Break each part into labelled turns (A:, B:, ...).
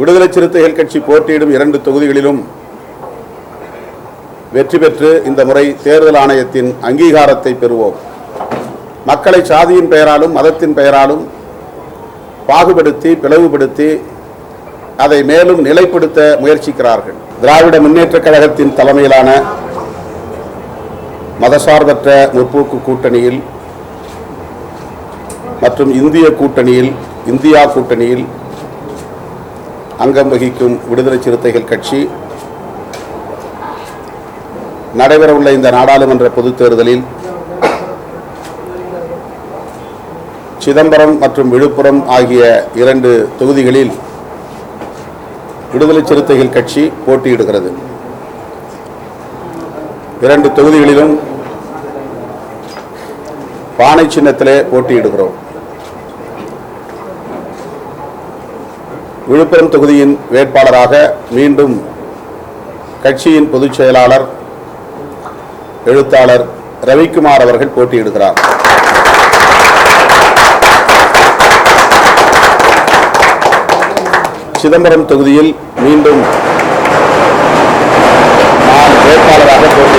A: விடுதலை சிறுத்தைகள் கட்சி போட்டியிடும் இரண்டு தொகுதிகளிலும் வெற்றி பெற்று இந்த முறை தேர்தல் ஆணையத்தின் அங்கீகாரத்தை பெறுவோம் மக்களை சாதியின் பெயராலும் மதத்தின் பெயராலும் பாகுபடுத்தி பிளவுபடுத்தி அதை மேலும் நிலைப்படுத்த முயற்சிக்கிறார்கள் திராவிட முன்னேற்றக் கழகத்தின் தலைமையிலான மதசார்பற்ற முற்போக்கு கூட்டணியில் மற்றும் இந்திய கூட்டணியில் இந்தியா கூட்டணியில் அங்கம் வகிக்கும் விடுதலை சிறுத்தைகள் கட்சி நடைபெறவுள்ள இந்த நாடாளுமன்ற பொதுத் தேர்தலில் சிதம்பரம் மற்றும் விழுப்புரம் ஆகிய இரண்டு தொகுதிகளில் விடுதலை சிறுத்தைகள் கட்சி போட்டியிடுகிறது இரண்டு தொகுதிகளிலும் பானை சின்னத்திலே போட்டியிடுகிறோம் விழுப்புரம் தொகுதியின் வேட்பாளராக மீண்டும் கட்சியின் பொதுச் செயலாளர் எழுத்தாளர் ரவிக்குமார் அவர்கள் போட்டியிடுகிறார் சிதம்பரம் தொகுதியில் மீண்டும் நான் வேட்பாளராக போட்டி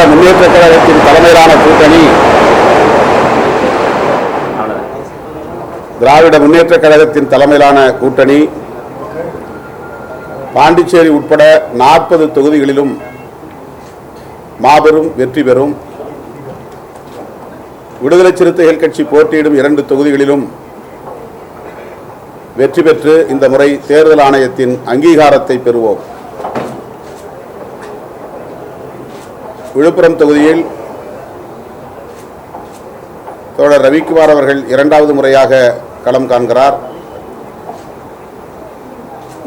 A: திராவிட முன்னேற்ற கழகத்தின் தலைமையிலான கூட்டணி திராவிட முன்னேற்ற கழகத்தின் தலைமையிலான கூட்டணி பாண்டிச்சேரி உட்பட நாற்பது தொகுதிகளிலும் மாபெரும் வெற்றி பெறும் விடுதலை சிறுத்தைகள் கட்சி போட்டியிடும் இரண்டு தொகுதிகளிலும் வெற்றி பெற்று இந்த முறை தேர்தல் ஆணையத்தின் அங்கீகாரத்தை பெறுவோம் விழுப்புரம் தொகுதியில் தோழர் ரவிக்குமார் அவர்கள் இரண்டாவது முறையாக களம் காண்கிறார்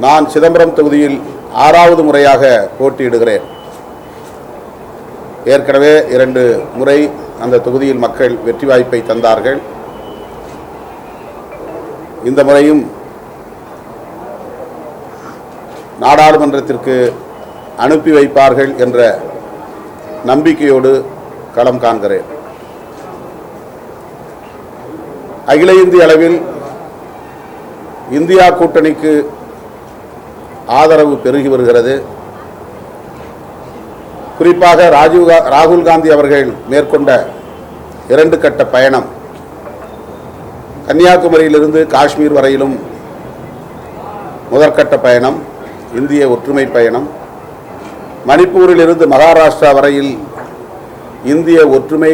A: நான் சிதம்பரம் தொகுதியில் ஆறாவது முறையாக போட்டியிடுகிறேன் ஏற்கனவே இரண்டு முறை அந்த தொகுதியில் மக்கள் வெற்றி வாய்ப்பை தந்தார்கள் இந்த முறையும் நாடாளுமன்றத்திற்கு அனுப்பி வைப்பார்கள் என்ற நம்பிக்கையோடு களம் காண்கிறேன் அகில இந்திய அளவில் இந்தியா கூட்டணிக்கு ஆதரவு பெருகி வருகிறது குறிப்பாக ராஜீவ் ராகுல் காந்தி அவர்கள் மேற்கொண்ட இரண்டு கட்ட பயணம் கன்னியாகுமரியிலிருந்து காஷ்மீர் வரையிலும் முதற்கட்ட பயணம் இந்திய ஒற்றுமை பயணம் மணிப்பூரில் இருந்து மகாராஷ்டிரா வரையில் இந்திய ஒற்றுமை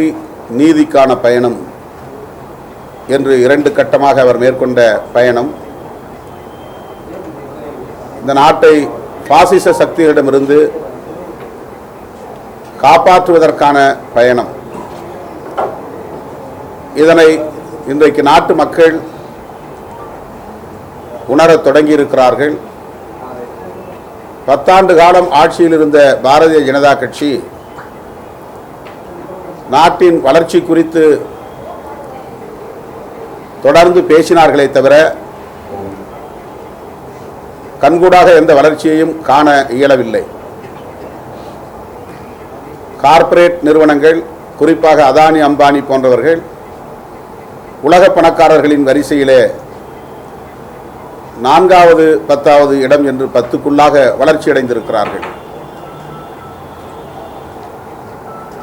A: நீதிக்கான பயணம் என்று இரண்டு கட்டமாக அவர் மேற்கொண்ட பயணம் இந்த நாட்டை பாசிச சக்திகளிடமிருந்து காப்பாற்றுவதற்கான பயணம் இதனை இன்றைக்கு நாட்டு மக்கள் உணரத் தொடங்கியிருக்கிறார்கள் பத்தாண்டு காலம் ஆட்சியில் இருந்த பாரதிய ஜனதா கட்சி நாட்டின் வளர்ச்சி குறித்து தொடர்ந்து பேசினார்களே தவிர கண்கூடாக எந்த வளர்ச்சியையும் காண இயலவில்லை கார்ப்பரேட் நிறுவனங்கள் குறிப்பாக அதானி அம்பானி போன்றவர்கள் உலக பணக்காரர்களின் வரிசையிலே நான்காவது பத்தாவது இடம் என்று பத்துக்குள்ளாக வளர்ச்சியடைந்திருக்கிறார்கள்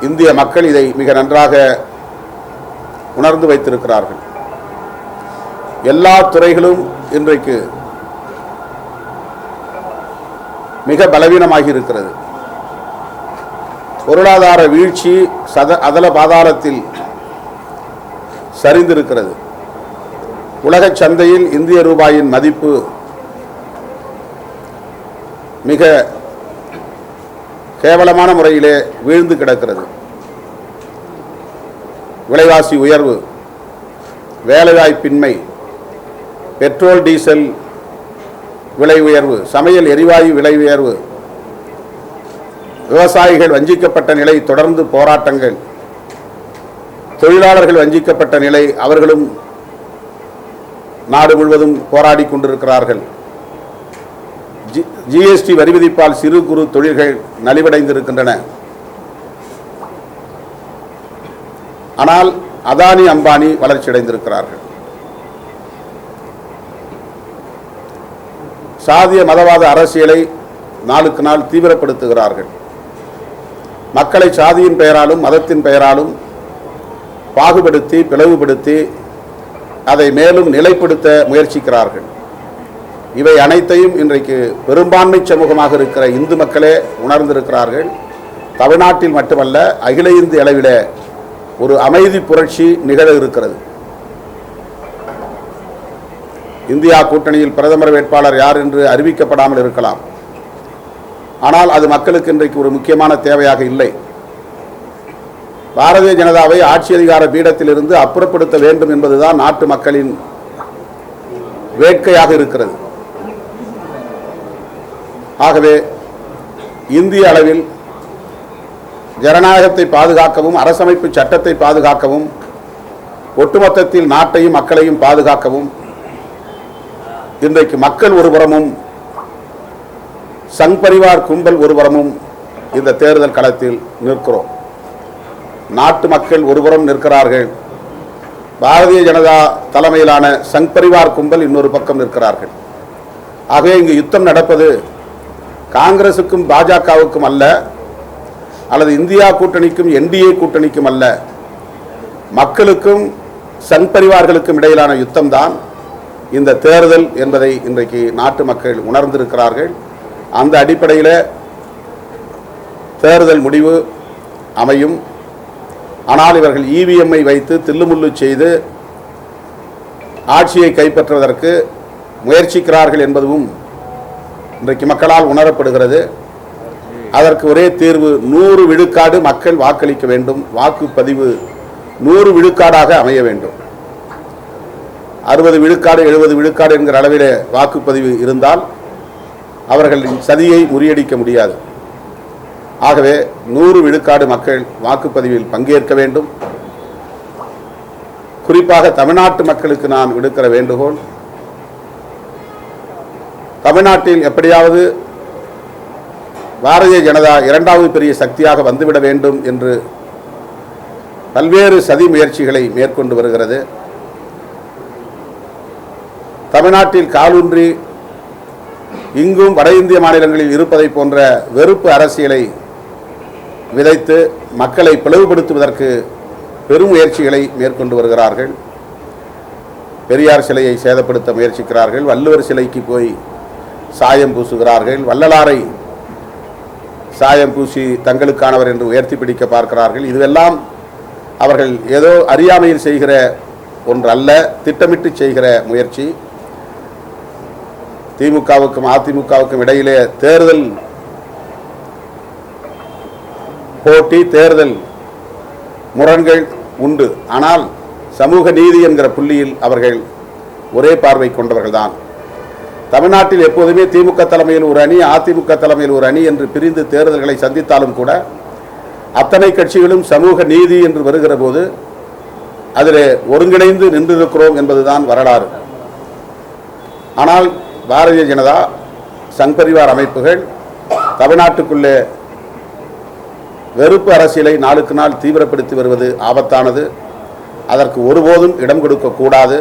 A: இந்திய மக்கள் இதை மிக நன்றாக உணர்ந்து வைத்திருக்கிறார்கள் எல்லா துறைகளும் இன்றைக்கு மிக பலவீனமாகி இருக்கிறது பொருளாதார வீழ்ச்சி சத அதல பாதாளத்தில் சரிந்திருக்கிறது உலக சந்தையில் இந்திய ரூபாயின் மதிப்பு மிக கேவலமான முறையிலே வீழ்ந்து கிடக்கிறது விலைவாசி உயர்வு வேலைவாய்ப்பின்மை பெட்ரோல் டீசல் விலை உயர்வு சமையல் எரிவாயு விலை உயர்வு விவசாயிகள் வஞ்சிக்கப்பட்ட நிலை தொடர்ந்து போராட்டங்கள் தொழிலாளர்கள் வஞ்சிக்கப்பட்ட நிலை அவர்களும் நாடு முழுவதும் போராடி கொண்டிருக்கிறார்கள் ஜி ஜிஎஸ்டி வரி விதிப்பால் சிறு குறு தொழில்கள் நலிவடைந்திருக்கின்றன ஆனால் அதானி அம்பானி வளர்ச்சியடைந்திருக்கிறார்கள் சாதிய மதவாத அரசியலை நாளுக்கு நாள் தீவிரப்படுத்துகிறார்கள் மக்களை சாதியின் பெயராலும் மதத்தின் பெயராலும் பாகுபடுத்தி பிளவுபடுத்தி அதை மேலும் நிலைப்படுத்த முயற்சிக்கிறார்கள் இவை அனைத்தையும் இன்றைக்கு பெரும்பான்மை சமூகமாக இருக்கிற இந்து மக்களே உணர்ந்திருக்கிறார்கள் தமிழ்நாட்டில் மட்டுமல்ல அகில இந்திய அளவில் ஒரு அமைதி புரட்சி நிகழ இருக்கிறது இந்தியா கூட்டணியில் பிரதமர் வேட்பாளர் யார் என்று அறிவிக்கப்படாமல் இருக்கலாம் ஆனால் அது மக்களுக்கு இன்றைக்கு ஒரு முக்கியமான தேவையாக இல்லை பாரதிய ஜனதாவை ஆட்சி அதிகார பீடத்திலிருந்து அப்புறப்படுத்த வேண்டும் என்பதுதான் நாட்டு மக்களின் வேட்கையாக இருக்கிறது ஆகவே இந்திய அளவில் ஜனநாயகத்தை பாதுகாக்கவும் அரசமைப்பு சட்டத்தை பாதுகாக்கவும் ஒட்டுமொத்தத்தில் நாட்டையும் மக்களையும் பாதுகாக்கவும் இன்றைக்கு மக்கள் ஒருபுறமும் சங் பரிவார் கும்பல் ஒருபுறமும் இந்த தேர்தல் களத்தில் நிற்கிறோம் நாட்டு மக்கள் ஒருபுறம் நிற்கிறார்கள் பாரதிய ஜனதா தலைமையிலான சங் பரிவார் கும்பல் இன்னொரு பக்கம் நிற்கிறார்கள் ஆகவே இங்கு யுத்தம் நடப்பது காங்கிரசுக்கும் பாஜகவுக்கும் அல்ல அல்லது இந்தியா கூட்டணிக்கும் என்டிஏ கூட்டணிக்கும் அல்ல மக்களுக்கும் சங் பரிவார்களுக்கும் இடையிலான யுத்தம்தான் இந்த தேர்தல் என்பதை இன்றைக்கு நாட்டு மக்கள் உணர்ந்திருக்கிறார்கள் அந்த அடிப்படையில் தேர்தல் முடிவு அமையும் ஆனால் இவர்கள் இவிஎம்ஐ e வைத்து தில்லுமுள்ளு செய்து ஆட்சியை கைப்பற்றுவதற்கு முயற்சிக்கிறார்கள் என்பதும் இன்றைக்கு மக்களால் உணரப்படுகிறது அதற்கு ஒரே தீர்வு நூறு விழுக்காடு மக்கள் வாக்களிக்க வேண்டும் வாக்குப்பதிவு நூறு விழுக்காடாக அமைய வேண்டும் அறுபது விழுக்காடு எழுபது விழுக்காடு என்கிற அளவிலே வாக்குப்பதிவு இருந்தால் அவர்களின் சதியை முறியடிக்க முடியாது ஆகவே நூறு விழுக்காடு மக்கள் வாக்குப்பதிவில் பங்கேற்க வேண்டும் குறிப்பாக தமிழ்நாட்டு மக்களுக்கு நான் விடுக்கிற வேண்டுகோள் தமிழ்நாட்டில் எப்படியாவது பாரதிய ஜனதா இரண்டாவது பெரிய சக்தியாக வந்துவிட வேண்டும் என்று பல்வேறு சதி முயற்சிகளை மேற்கொண்டு வருகிறது தமிழ்நாட்டில் காலூன்றி இங்கும் வட இந்திய மாநிலங்களில் இருப்பதை போன்ற வெறுப்பு அரசியலை விதைத்து மக்களை பிளவுபடுத்துவதற்கு பெரும் முயற்சிகளை மேற்கொண்டு வருகிறார்கள் பெரியார் சிலையை சேதப்படுத்த முயற்சிக்கிறார்கள் வள்ளுவர் சிலைக்கு போய் சாயம் பூசுகிறார்கள் வள்ளலாரை சாயம் பூசி தங்களுக்கானவர் என்று உயர்த்தி பிடிக்க பார்க்கிறார்கள் இதுவெல்லாம் அவர்கள் ஏதோ அறியாமையில் செய்கிற ஒன்று அல்ல திட்டமிட்டு செய்கிற முயற்சி திமுகவுக்கும் அதிமுகவுக்கும் இடையிலே தேர்தல் போட்டி தேர்தல் முரண்கள் உண்டு ஆனால் சமூக நீதி என்கிற புள்ளியில் அவர்கள் ஒரே பார்வை கொண்டவர்கள்தான் தமிழ்நாட்டில் எப்போதுமே திமுக தலைமையில் ஒரு அணி அதிமுக தலைமையில் ஒரு அணி என்று பிரிந்து தேர்தல்களை சந்தித்தாலும் கூட அத்தனை கட்சிகளும் சமூக நீதி என்று வருகிற போது அதில் ஒருங்கிணைந்து நின்றிருக்கிறோம் என்பதுதான் வரலாறு ஆனால் பாரதிய ஜனதா சங்கரிவார் அமைப்புகள் தமிழ்நாட்டுக்குள்ளே வெறுப்பு அரசியலை நாளுக்கு நாள் தீவிரப்படுத்தி வருவது ஆபத்தானது அதற்கு ஒருபோதும் இடம் கொடுக்கக்கூடாது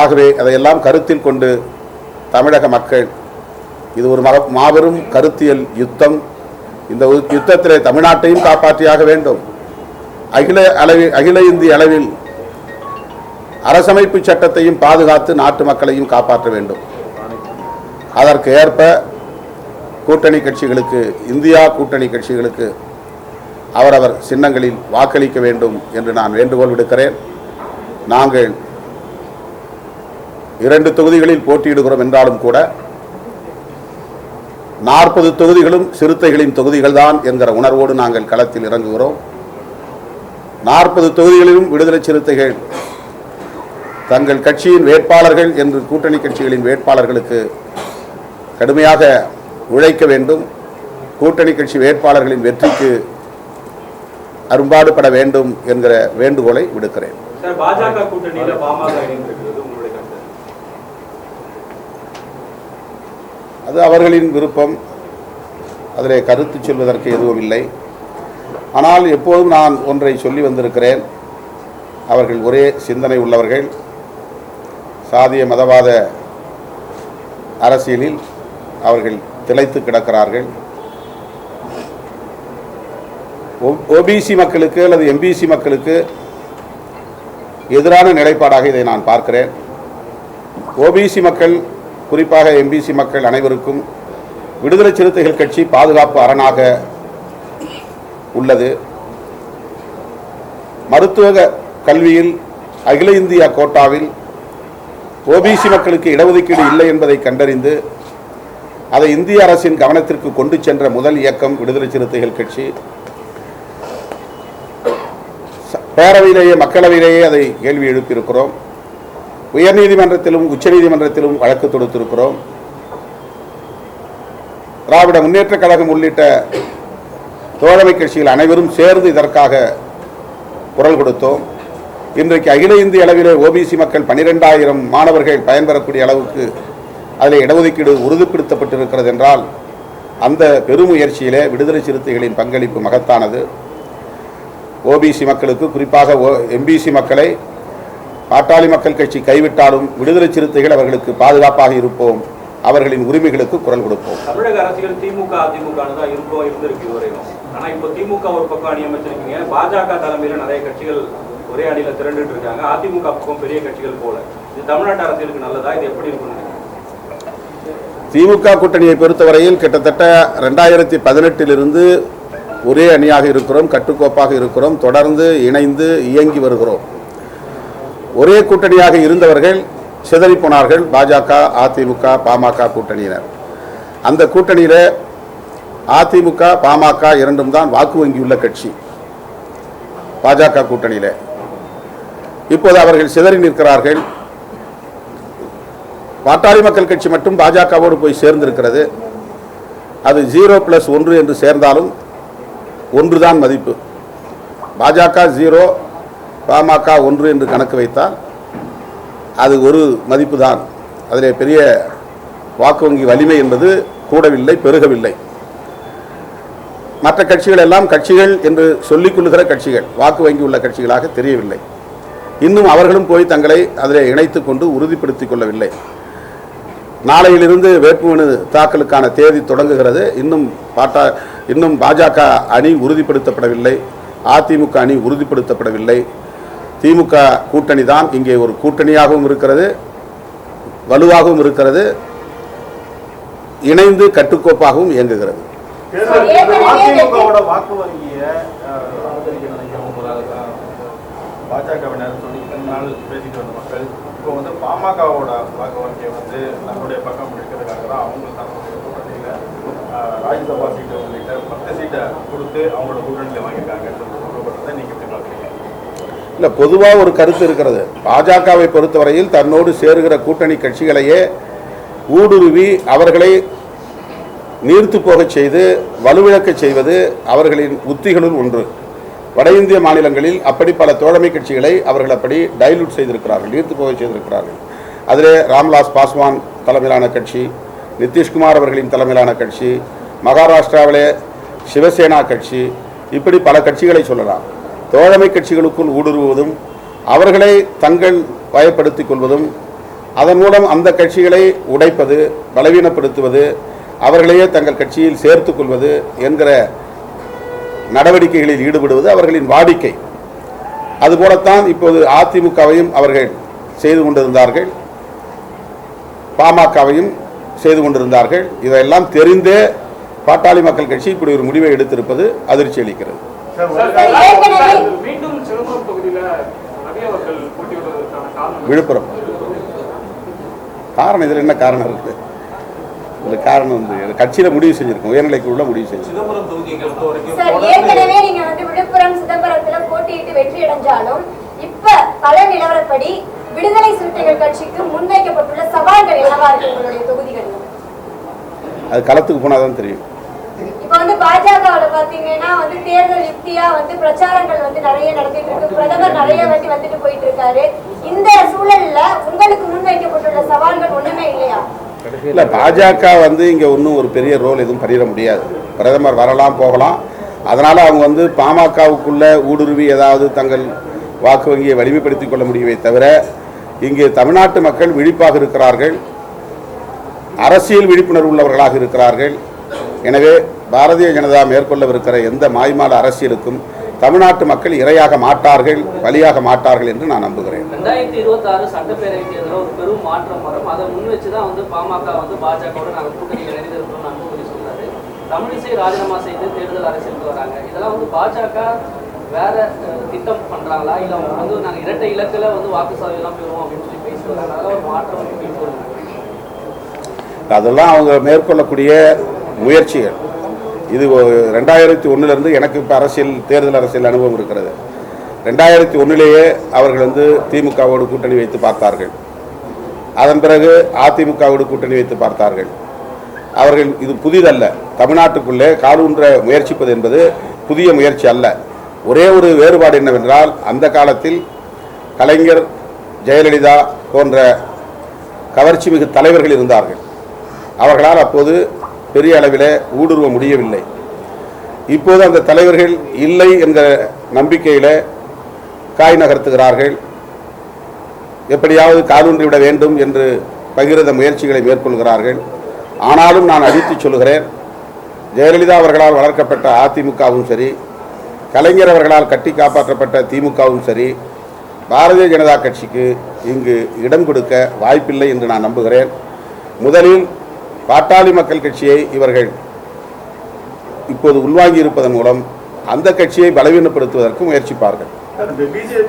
A: ஆகவே அதையெல்லாம் கருத்தில் கொண்டு தமிழக மக்கள் இது ஒரு மக மாபெரும் கருத்தியல் யுத்தம் இந்த யுத்தத்திலே தமிழ்நாட்டையும் காப்பாற்றியாக வேண்டும் அகில அளவில் அகில இந்திய அளவில் அரசமைப்பு சட்டத்தையும் பாதுகாத்து நாட்டு மக்களையும் காப்பாற்ற வேண்டும் அதற்கு ஏற்ப கூட்டணி கட்சிகளுக்கு இந்தியா கூட்டணி கட்சிகளுக்கு அவரவர் சின்னங்களில் வாக்களிக்க வேண்டும் என்று நான் வேண்டுகோள் விடுக்கிறேன் நாங்கள் இரண்டு தொகுதிகளில் போட்டியிடுகிறோம் என்றாலும் கூட நாற்பது தொகுதிகளும் சிறுத்தைகளின் தொகுதிகள் தான் என்கிற உணர்வோடு நாங்கள் களத்தில் இறங்குகிறோம் நாற்பது தொகுதிகளிலும் விடுதலை சிறுத்தைகள் தங்கள் கட்சியின் வேட்பாளர்கள் என்று கூட்டணி கட்சிகளின் வேட்பாளர்களுக்கு கடுமையாக உழைக்க வேண்டும் கூட்டணி கட்சி வேட்பாளர்களின் வெற்றிக்கு அரும்பாடுபட வேண்டும் என்கிற வேண்டுகோளை விடுக்கிறேன் அது அவர்களின் விருப்பம் அதில் கருத்து சொல்வதற்கு எதுவும் இல்லை ஆனால் எப்போதும் நான் ஒன்றை சொல்லி வந்திருக்கிறேன் அவர்கள் ஒரே சிந்தனை உள்ளவர்கள் சாதிய மதவாத அரசியலில் அவர்கள் திளைத்து கிடக்கிறார்கள் ஓபிசி மக்களுக்கு அல்லது எம்பிசி மக்களுக்கு எதிரான நிலைப்பாடாக இதை நான் பார்க்கிறேன் ஓபிசி மக்கள் குறிப்பாக எம்பிசி மக்கள் அனைவருக்கும் விடுதலை சிறுத்தைகள் கட்சி பாதுகாப்பு அரணாக உள்ளது மருத்துவ கல்வியில் அகில இந்திய கோட்டாவில் ஓபிசி மக்களுக்கு இடஒதுக்கீடு இல்லை என்பதை கண்டறிந்து அதை இந்திய அரசின் கவனத்திற்கு கொண்டு சென்ற முதல் இயக்கம் விடுதலை சிறுத்தைகள் கட்சி பேரவையிலேயே மக்களவையிலேயே அதை கேள்வி எழுப்பியிருக்கிறோம் உயர்நீதிமன்றத்திலும் உச்சநீதிமன்றத்திலும் வழக்கு தொடுத்திருக்கிறோம் திராவிட முன்னேற்ற கழகம் உள்ளிட்ட தோழமை கட்சிகள் அனைவரும் சேர்ந்து இதற்காக குரல் கொடுத்தோம் இன்றைக்கு அகில இந்திய அளவிலே ஓபிசி மக்கள் பனிரெண்டாயிரம் மாணவர்கள் பயன்பெறக்கூடிய அளவுக்கு அதில் இடஒதுக்கீடு உறுதிப்படுத்தப்பட்டிருக்கிறது என்றால் அந்த பெருமுயற்சியிலே விடுதலை சிறுத்தைகளின் பங்களிப்பு மகத்தானது ஓபிசி மக்களுக்கு குறிப்பாக ஓ எம்பிசி மக்களை பாட்டாளி மக்கள் கட்சி கைவிட்டாலும் விடுதலை சிறுத்தைகள் அவர்களுக்கு பாதுகாப்பாக இருப்போம் அவர்களின் உரிமைகளுக்கு குரல் கொடுப்போம் தமிழக அரசியல் திமுக அதிமுக இருக்கோ இருந்திருக்கு ஆனால் இப்போ திமுக ஒரு பக்கம் அணி அமைச்சிருக்கீங்க பாஜக தலைமையில் நிறைய கட்சிகள் ஒரே அணியில் திரண்டுட்டு இருக்காங்க அதிமுக பக்கம் பெரிய கட்சிகள் போல இது தமிழ்நாட்டு அரசியலுக்கு நல்லதா இது எப்படி இருக்கணும் திமுக கூட்டணியை பொறுத்தவரையில் கிட்டத்தட்ட ரெண்டாயிரத்தி பதினெட்டிலிருந்து ஒரே அணியாக இருக்கிறோம் கட்டுக்கோப்பாக இருக்கிறோம் தொடர்ந்து இணைந்து இயங்கி வருகிறோம் ஒரே கூட்டணியாக இருந்தவர்கள் போனார்கள் பாஜக அதிமுக பாமக கூட்டணியினர் அந்த கூட்டணியில் அதிமுக பாமக இரண்டும் தான் வாக்கு வங்கியுள்ள கட்சி பாஜக கூட்டணியில் இப்போது அவர்கள் சிதறி நிற்கிறார்கள் பாட்டாளி மக்கள் கட்சி மட்டும் பாஜகவோடு போய் சேர்ந்திருக்கிறது அது ஜீரோ ப்ளஸ் ஒன்று என்று சேர்ந்தாலும் ஒன்று தான் மதிப்பு பாஜக ஜீரோ பாமக ஒன்று என்று கணக்கு வைத்தால் அது ஒரு மதிப்பு தான் அதில் பெரிய வாக்கு வங்கி வலிமை என்பது கூடவில்லை பெருகவில்லை மற்ற கட்சிகள் எல்லாம் கட்சிகள் என்று சொல்லிக் கொள்ளுகிற கட்சிகள் வாக்கு வங்கி உள்ள கட்சிகளாக தெரியவில்லை இன்னும் அவர்களும் போய் தங்களை அதில் இணைத்துக்கொண்டு கொண்டு உறுதிப்படுத்திக் கொள்ளவில்லை நாளையிலிருந்து வேட்புமனு தாக்கலுக்கான தேதி தொடங்குகிறது இன்னும் பாட்டா இன்னும் பாஜக அணி உறுதிப்படுத்தப்படவில்லை அதிமுக அணி உறுதிப்படுத்தப்படவில்லை திமுக கூட்டணி தான் இங்கே ஒரு கூட்டணியாகவும் இருக்கிறது வலுவாகவும் இருக்கிறது இணைந்து கட்டுக்கோப்பாகவும் இயங்குகிறது பாஜகவினர் இப்போ வந்து பாமகவோட வாக்கு வங்கியை வந்து நம்மளுடைய பக்கம் எடுக்கிறதுக்காக தான் அவங்க தன்னுடைய கூட்டணியில் ராஜ்யசபா சீட்டை உள்ளிட்ட பத்து சீட்டை கொடுத்து அவங்களோட கூட்டணியில் வாங்கியிருக்காங்க சொல்லப்படுறதை இல்லை பொதுவாக ஒரு கருத்து இருக்கிறது பாஜகவை பொறுத்தவரையில் தன்னோடு சேருகிற கூட்டணி கட்சிகளையே ஊடுருவி அவர்களை நீர்த்து போகச் செய்து வலுவிழக்கச் செய்வது அவர்களின் உத்திகளுள் ஒன்று வட இந்திய மாநிலங்களில் அப்படி பல தோழமை கட்சிகளை அவர்கள் அப்படி டைலூட் செய்திருக்கிறார்கள் ஈர்த்து போக செய்திருக்கிறார்கள் அதிலே ராம்லாஸ் பாஸ்வான் தலைமையிலான கட்சி நிதிஷ்குமார் அவர்களின் தலைமையிலான கட்சி மகாராஷ்டிராவிலே சிவசேனா கட்சி இப்படி பல கட்சிகளை சொல்லலாம் தோழமை கட்சிகளுக்குள் ஊடுருவுவதும் அவர்களை தங்கள் பயப்படுத்திக் கொள்வதும் அதன் மூலம் அந்த கட்சிகளை உடைப்பது பலவீனப்படுத்துவது அவர்களையே தங்கள் கட்சியில் சேர்த்து கொள்வது என்கிற நடவடிக்கைகளில் ஈடுபடுவது அவர்களின் வாடிக்கை அதுபோலத்தான் இப்போது அதிமுகவையும் அவர்கள் செய்து கொண்டிருந்தார்கள் பாமகவையும் செய்து கொண்டிருந்தார்கள் இதையெல்லாம் தெரிந்தே பாட்டாளி மக்கள் கட்சி இப்படி ஒரு முடிவை எடுத்திருப்பது அதிர்ச்சி அளிக்கிறது விழுப்புரம் காரணம் இதில் என்ன காரணம் இருக்குது இந்த காரணம் வந்து கட்சியில் முடிவு செஞ்சிருக்கோம் முடிவு செஞ்சிருக்கோம் இப்ப பல நிலவரப்படி விடுதலை சிறுத்தைகள் கட்சிக்கு முன்வைக்கப்பட்டுள்ள சவால்கள் என்னவா இருக்கு உங்களுடைய தொகுதிகள் அது களத்துக்கு போனாதான் தெரியும் இப்ப வந்து பாஜகவுல பாத்தீங்கன்னா வந்து தேர்தல் யுக்தியா வந்து பிரச்சாரங்கள் வந்து நிறைய நடத்திட்டு இருக்கு பிரதமர் நிறைய வாட்டி வந்துட்டு போயிட்டு இருக்காரு இந்த சூழல்ல இல்லை பாஜக வந்து இங்கே ஒன்றும் ஒரு பெரிய ரோல் எதுவும் பண்ணிட முடியாது பிரதமர் வரலாம் போகலாம் அதனால் அவங்க வந்து பாமகவுக்குள்ளே ஊடுருவி ஏதாவது தங்கள் வாக்கு வங்கியை வலிமைப்படுத்தி கொள்ள முடியவே தவிர இங்கே தமிழ்நாட்டு மக்கள் விழிப்பாக இருக்கிறார்கள் அரசியல் விழிப்புணர்வு உள்ளவர்களாக இருக்கிறார்கள் எனவே பாரதிய ஜனதா மேற்கொள்ளவிருக்கிற எந்த மாய்மால அரசியலுக்கும் தமிழ்நாட்டு மக்கள் இரையாக மாட்டார்கள் பலியாக மாட்டார்கள் என்று நான் நம்புகிறேன் ரெண்டாயிரத்தி இருபத்தி ஆறு சட்டப்பேரவை தேர்தலில் ஒரு பெரும் மாற்றம் வரும் அதை முன் வச்சு தான் வந்து பாமக வந்து பாஜகவோட நாங்கள் கூட்டணியில் இணைந்திருக்கிறோம் அன்புமணி சொல்றாரு தமிழிசை ராஜினாமா செய்து தேர்தல் அரசியலுக்கு வராங்க இதெல்லாம் வந்து பாஜக வேற திட்டம் பண்றாங்களா இல்லை வந்து நாங்கள் இரட்டை இலக்கில் வந்து வாக்கு சாதனைலாம் பெறுவோம் அப்படின்னு சொல்லி பேசிட்டு ஒரு மாற்றம் அதெல்லாம் அவங்க மேற்கொள்ளக்கூடிய முயற்சிகள் இது ரெண்டாயிரத்தி ஒன்றுலேருந்து எனக்கு இப்போ அரசியல் தேர்தல் அரசியல் அனுபவம் இருக்கிறது ரெண்டாயிரத்தி ஒன்றிலேயே அவர்கள் வந்து திமுகவோடு கூட்டணி வைத்து பார்த்தார்கள் அதன் பிறகு அதிமுகவோடு கூட்டணி வைத்து பார்த்தார்கள் அவர்கள் இது புதிதல்ல தமிழ்நாட்டுக்குள்ளே காலூன்ற முயற்சிப்பது என்பது புதிய முயற்சி அல்ல ஒரே ஒரு வேறுபாடு என்னவென்றால் அந்த காலத்தில் கலைஞர் ஜெயலலிதா போன்ற கவர்ச்சி மிகு தலைவர்கள் இருந்தார்கள் அவர்களால் அப்போது பெரிய அளவில் ஊடுருவ முடியவில்லை இப்போது அந்த தலைவர்கள் இல்லை என்ற நம்பிக்கையில் காய் நகர்த்துகிறார்கள் எப்படியாவது காலூன்றி விட வேண்டும் என்று பகிரத முயற்சிகளை மேற்கொள்கிறார்கள் ஆனாலும் நான் அடித்து சொல்கிறேன் ஜெயலலிதா அவர்களால் வளர்க்கப்பட்ட அதிமுகவும் சரி கலைஞர் அவர்களால் கட்டி காப்பாற்றப்பட்ட திமுகவும் சரி பாரதிய ஜனதா கட்சிக்கு இங்கு இடம் கொடுக்க வாய்ப்பில்லை என்று நான் நம்புகிறேன் முதலில் பாட்டாளி மக்கள் கட்சியை இவர்கள் இப்போது உள்வாங்கி இருப்பதன் மூலம் அந்த கட்சியை பலவீனப்படுத்துவதற்கு முயற்சிப்பார்கள்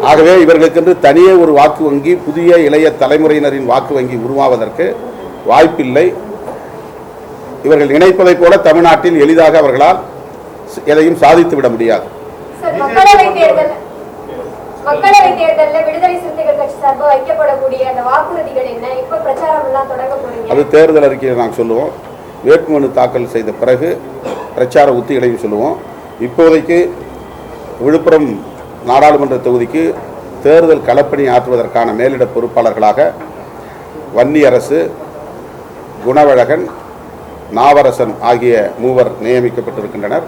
A: ஆகவே இவர்களுக்கென்று தனியே ஒரு வாக்கு வங்கி புதிய இளைய தலைமுறையினரின் வாக்கு வங்கி உருவாவதற்கு வாய்ப்பில்லை இவர்கள் நினைப்பதைப் போல தமிழ்நாட்டில் எளிதாக அவர்களால் எதையும் சாதித்து விட முடியாது அது தேர்தல் அறிக்கையை நாங்கள் சொல்லுவோம் வேட்புமனு தாக்கல் செய்த பிறகு பிரச்சார உத்திகளையும் சொல்லுவோம் இப்போதைக்கு விழுப்புரம் நாடாளுமன்ற தொகுதிக்கு தேர்தல் களப்பணி ஆற்றுவதற்கான மேலிட பொறுப்பாளர்களாக வன்னி அரசு குணவழகன் நாவரசன் ஆகிய மூவர் நியமிக்கப்பட்டிருக்கின்றனர்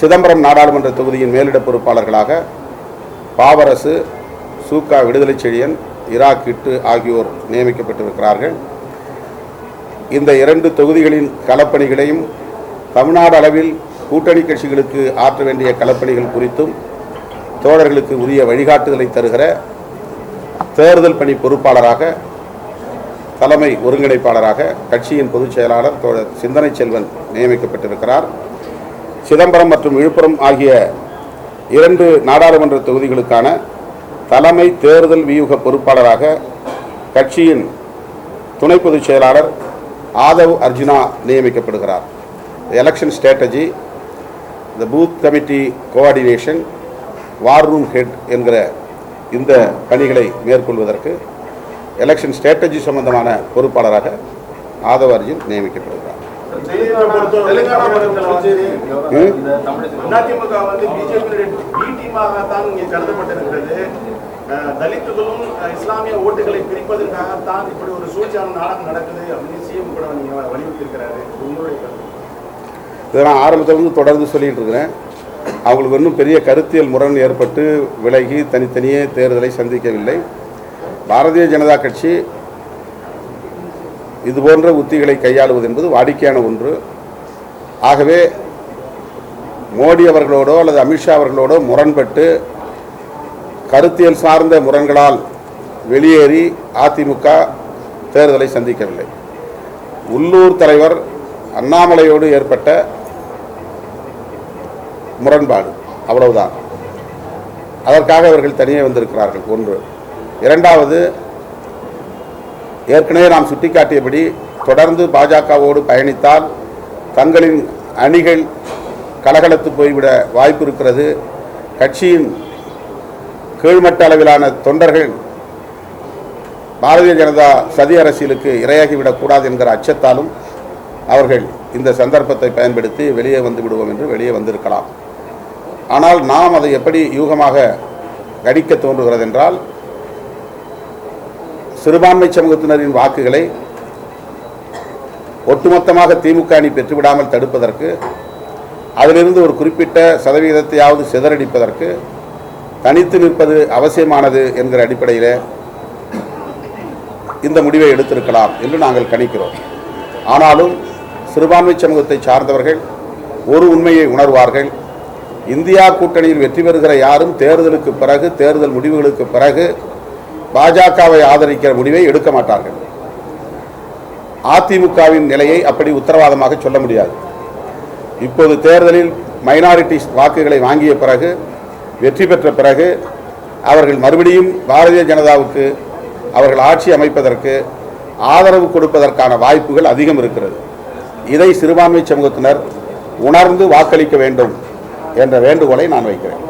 A: சிதம்பரம் நாடாளுமன்ற தொகுதியின் மேலிட பொறுப்பாளர்களாக பாவரசு சூக்கா விடுதலை செழியன் இராக் இட்டு ஆகியோர் நியமிக்கப்பட்டிருக்கிறார்கள் இந்த இரண்டு தொகுதிகளின் களப்பணிகளையும் தமிழ்நாடு அளவில் கூட்டணி கட்சிகளுக்கு ஆற்ற வேண்டிய களப்பணிகள் குறித்தும் தோழர்களுக்கு உரிய வழிகாட்டுதலை தருகிற தேர்தல் பணி பொறுப்பாளராக தலைமை ஒருங்கிணைப்பாளராக கட்சியின் பொதுச் செயலாளர் தோழர் சிந்தனை செல்வன் நியமிக்கப்பட்டிருக்கிறார் சிதம்பரம் மற்றும் விழுப்புரம் ஆகிய இரண்டு நாடாளுமன்ற தொகுதிகளுக்கான தலைமை தேர்தல் வியூக பொறுப்பாளராக கட்சியின் துணை பொதுச் செயலாளர் ஆதவ் அர்ஜுனா நியமிக்கப்படுகிறார் எலெக்ஷன் ஸ்ட்ராட்டஜி இந்த booth committee coordination war room head என்கிற இந்த பணிகளை மேற்கொள்வதற்கு எலெக்ஷன் ஸ்ட்ராட்டஜி சம்பந்தமான பொறுப்பாளராக ஆதவ் அர்ஜுன் நியமிக்கப்படுகிறார் தெலுங்கானா குறிப்பாகத்தான் இங்கே கருதப்பட்டிருக்கிறது தலித்துகளும் இஸ்லாமிய ஓட்டுகளை பிரிப்பதற்காகத்தான் இப்படி ஒரு சூழ்ச்சியான நாடகம் நடக்குது அப்படின்னு சிஎம் கூட உங்களுடைய ஆரம்பத்திலிருந்து தொடர்ந்து சொல்லிட்டு இருக்கிறேன் அவங்களுக்கு இன்னும் பெரிய கருத்தியல் முரண் ஏற்பட்டு விலகி தனித்தனியே தேர்தலை சந்திக்கவில்லை பாரதிய ஜனதா கட்சி இதுபோன்ற உத்திகளை கையாளுவது என்பது வாடிக்கையான ஒன்று ஆகவே மோடி அவர்களோடோ அல்லது அமித்ஷா அவர்களோடோ முரண்பட்டு கருத்தியல் சார்ந்த முரண்களால் வெளியேறி அதிமுக தேர்தலை சந்திக்கவில்லை உள்ளூர் தலைவர் அண்ணாமலையோடு ஏற்பட்ட முரண்பாடு அவ்வளவுதான் அதற்காக இவர்கள் தனியே வந்திருக்கிறார்கள் ஒன்று இரண்டாவது ஏற்கனவே நாம் சுட்டிக்காட்டியபடி தொடர்ந்து பாஜகவோடு பயணித்தால் தங்களின் அணிகள் கலகலத்து போய்விட வாய்ப்பு இருக்கிறது கட்சியின் கீழ்மட்ட அளவிலான தொண்டர்கள் பாரதிய ஜனதா சதி அரசியலுக்கு இரையாகிவிடக்கூடாது என்கிற அச்சத்தாலும் அவர்கள் இந்த சந்தர்ப்பத்தை பயன்படுத்தி வெளியே வந்து விடுவோம் என்று வெளியே வந்திருக்கலாம் ஆனால் நாம் அதை எப்படி யூகமாக கணிக்க தோன்றுகிறது என்றால் சிறுபான்மை சமூகத்தினரின் வாக்குகளை ஒட்டுமொத்தமாக திமுக அணி பெற்றுவிடாமல் தடுப்பதற்கு அதிலிருந்து ஒரு குறிப்பிட்ட சதவீதத்தையாவது சிதறடிப்பதற்கு தனித்து நிற்பது அவசியமானது என்கிற அடிப்படையில் இந்த முடிவை எடுத்திருக்கலாம் என்று நாங்கள் கணிக்கிறோம் ஆனாலும் சிறுபான்மை சமூகத்தை சார்ந்தவர்கள் ஒரு உண்மையை உணர்வார்கள் இந்தியா கூட்டணியில் வெற்றி பெறுகிற யாரும் தேர்தலுக்கு பிறகு தேர்தல் முடிவுகளுக்கு பிறகு பாஜகவை ஆதரிக்கிற முடிவை எடுக்க மாட்டார்கள் அதிமுகவின் நிலையை அப்படி உத்தரவாதமாக சொல்ல முடியாது இப்போது தேர்தலில் மைனாரிட்டி வாக்குகளை வாங்கிய பிறகு வெற்றி பெற்ற பிறகு அவர்கள் மறுபடியும் பாரதிய ஜனதாவுக்கு அவர்கள் ஆட்சி அமைப்பதற்கு ஆதரவு கொடுப்பதற்கான வாய்ப்புகள் அதிகம் இருக்கிறது இதை சிறுபான்மை சமூகத்தினர் உணர்ந்து வாக்களிக்க வேண்டும் என்ற வேண்டுகோளை நான் வைக்கிறேன்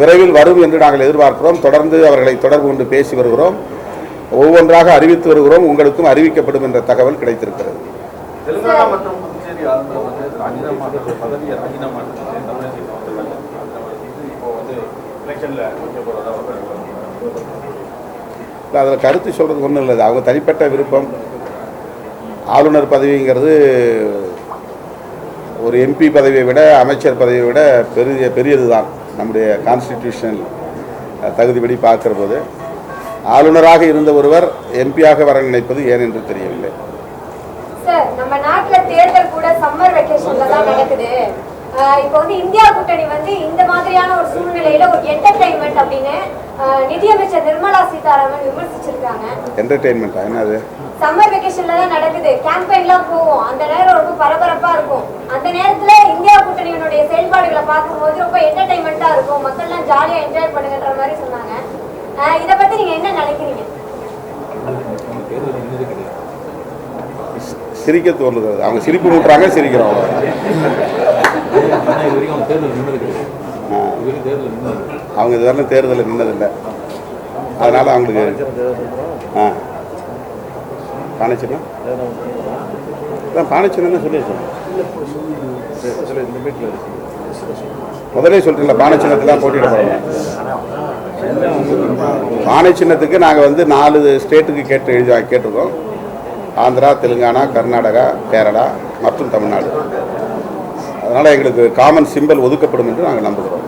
A: விரைவில் வரும் என்று நாங்கள் எதிர்பார்க்கிறோம் தொடர்ந்து அவர்களை தொடர்பு கொண்டு பேசி வருகிறோம் ஒவ்வொன்றாக அறிவித்து வருகிறோம் உங்களுக்கும் அறிவிக்கப்படும் என்ற தகவல் கிடைத்திருக்கிறது அதில் கருத்து சொல்கிறது ஒன்றும் இல்லை அவங்க தனிப்பட்ட விருப்பம் ஆளுநர் பதவிங்கிறது ஒரு எம்பி பதவியை விட அமைச்சர் பதவியை விட பெரிய பெரியது தான் நம்முடைய கான்ஸ்டிடியூஷனல் தகுதிப்படி பார்க்குற போது ஆளுநராக இருந்த ஒருவர் எம்பியாக வர நினைப்பது ஏன் என்று தெரியவில்லை நம்ம தேர்தல் கூட சம்மர் வெக்கேஷன்ல தான் இப்போ வந்து இந்தியா கூட்டணி வந்து இந்த மாதிரியான ஒரு சூழ்நிலையில ஒரு என்டர்டைன்மெண்ட் அப்படின்னு நிதியமைச்சர் நிர்மலா சீதாராமன் விமர்சிச்சிருக்காங்க என்டர்டைன்மெண்ட் சம்மர் வெக்கேஷன்ல தான் நடக்குது அந்த நேரம் ரொம்ப பரபரப்பா இருக்கும் அந்த நேரத்துல இந்தியா கூட்டணியினுடைய செயல்பாடுகளை பார்க்கும்போது ரொம்ப இருக்கும் மக்கள்லாம் என்ஜாய் பண்ணுங்கன்ற மாதிரி சொன்னாங்க சிரிக்க தோணுது அவங்க சிரிப்பு விட்டுறாங்க சிரிக்கிறோம் அவங்க இது வரலாம் தேர்தலில் நின்னதில்லை அதனால் அவங்களுக்கு ஆ பானைச்சனா அதான் பானைச்சனா தான் சொல்லியாச்சு முதலே சொல்லிட்டல பானைச்சனத்தில் போட்டியிட போகிறேன் ஆணை சின்னத்துக்கு நாங்கள் வந்து நாலு ஸ்டேட்டுக்கு கேட்டு எழுதி கேட்டிருக்கோம் ஆந்திரா தெலுங்கானா கர்நாடகா கேரளா மற்றும் தமிழ்நாடு அதனால் எங்களுக்கு காமன் சிம்பல் ஒதுக்கப்படும் என்று நாங்கள் நம்புகிறோம்